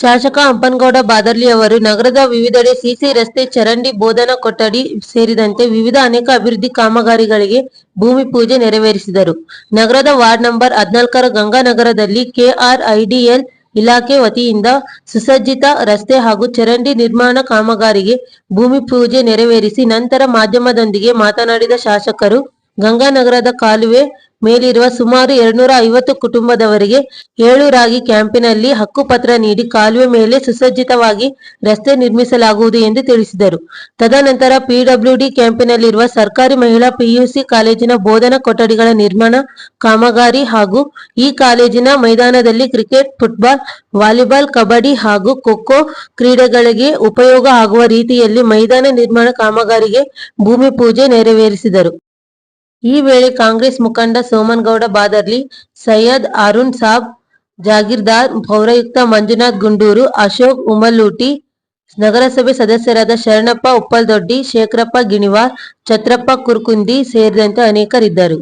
ಶಾಸಕ ಹಂಪನಗೌಡ ಬಾದರ್ಲಿ ಅವರು, ನಗರದ ವಿವಿಧೆಡೆ ಸಿಸಿ ರಸ್ತೆ ಚರಂಡಿ ಬೋಧನಾ ಕೊಠಡಿ ಸೇರಿದಂತೆ ವಿವಿಧ ಅನೇಕ ಅಭಿವೃದ್ಧಿ ಕಾಮಗಾರಿಗಳಿಗೆ ಭೂಮಿ ಪೂಜೆ ನೆರವೇರಿಸಿದರು. ನಗರದ ವಾರ್ಡ್ ನಂಬರ್ ಹದಿನಾಲ್ಕರ ಗಂಗಾನಗರದಲ್ಲಿ ಕೆಆರ್ಐಡಿಎಲ್ ಇಲಾಖೆ ವತಿಯಿಂದ ಸುಸಜ್ಜಿತ ರಸ್ತೆ ಹಾಗೂ ಚರಂಡಿ ನಿರ್ಮಾಣ ಕಾಮಗಾರಿಗೆ ಭೂಮಿ ಪೂಜೆ ನೆರವೇರಿಸಿ, ನಂತರ ಮಾಧ್ಯಮದೊಂದಿಗೆ ಮಾತನಾಡಿದ ಶಾಸಕರು, ಗಂಗಾನಗರದ ಕಾಲುವೆ ಮೇಲಿರುವ ಸುಮಾರು ಎರಡ್ನೂರ ಐವತ್ತು ಕುಟುಂಬದವರಿಗೆ ಏಳು ರಾಗಿ ಕ್ಯಾಂಪಿನಲ್ಲಿ ಹಕ್ಕುಪತ್ರ ನೀಡಿ ಕಾಲುವೆ ಮೇಲೆ ಸುಸಜ್ಜಿತವಾಗಿ ರಸ್ತೆ ನಿರ್ಮಿಸಲಾಗುವುದು ಎಂದು ತಿಳಿಸಿದರು. ತದನಂತರ ಪಿಡಬ್ಲ್ಯೂಡಿ ಕ್ಯಾಂಪಿನಲ್ಲಿರುವ ಸರ್ಕಾರಿ ಮಹಿಳಾ ಪಿಯುಸಿ ಕಾಲೇಜಿನ ಬೋಧನಾ ಕೊಠಡಿಗಳ ನಿರ್ಮಾಣ, ಕಾಮಗಾರಿ ಹಾಗೂ ಈ ಕಾಲೇಜಿನ ಮೈದಾನದಲ್ಲಿ ಕ್ರಿಕೆಟ್, ಫುಟ್ಬಾಲ್, ವಾಲಿಬಾಲ್, ಕಬಡ್ಡಿ ಹಾಗೂ ಖೋಖೋ ಕ್ರೀಡೆಗಳಿಗೆ ಉಪಯೋಗ ಆಗುವ ರೀತಿಯಲ್ಲಿ ಮೈದಾನ ನಿರ್ಮಾಣ ಕಾಮಗಾರಿಗೆ ಭೂಮಿ ಪೂಜೆ ನೆರವೇರಿಸಿದರು. ಈ ವೇಳೆ ಕಾಂಗ್ರೆಸ್ ಮುಖಂಡ ಸೋಮನ್ಗೌಡ ಬಾದರ್ಲಿ, ಸೈಯದ್ ಅರುಣ್ ಸಾಬ್, ಜಾಗೀರ್ದಾರ್ ಪೌರಾಯುಕ್ತ ಮಂಜುನಾಥ್ ಗುಂಡೂರು, ಅಶೋಕ್ ಉಮಲೂಟಿ ನಗರಸಭೆ ಸದಸ್ಯರಾದ ಶರಣಪ್ಪ ಉಪ್ಪಲ್ದೊಡ್ಡಿ, ಶೇಖರಪ್ಪ ಗಿಣಿವಾರ್, ಛತ್ರಪ್ಪ ಕುರ್ಕುಂದಿ ಸೇರಿದಂತೆ ಅನೇಕರಿದ್ದರು.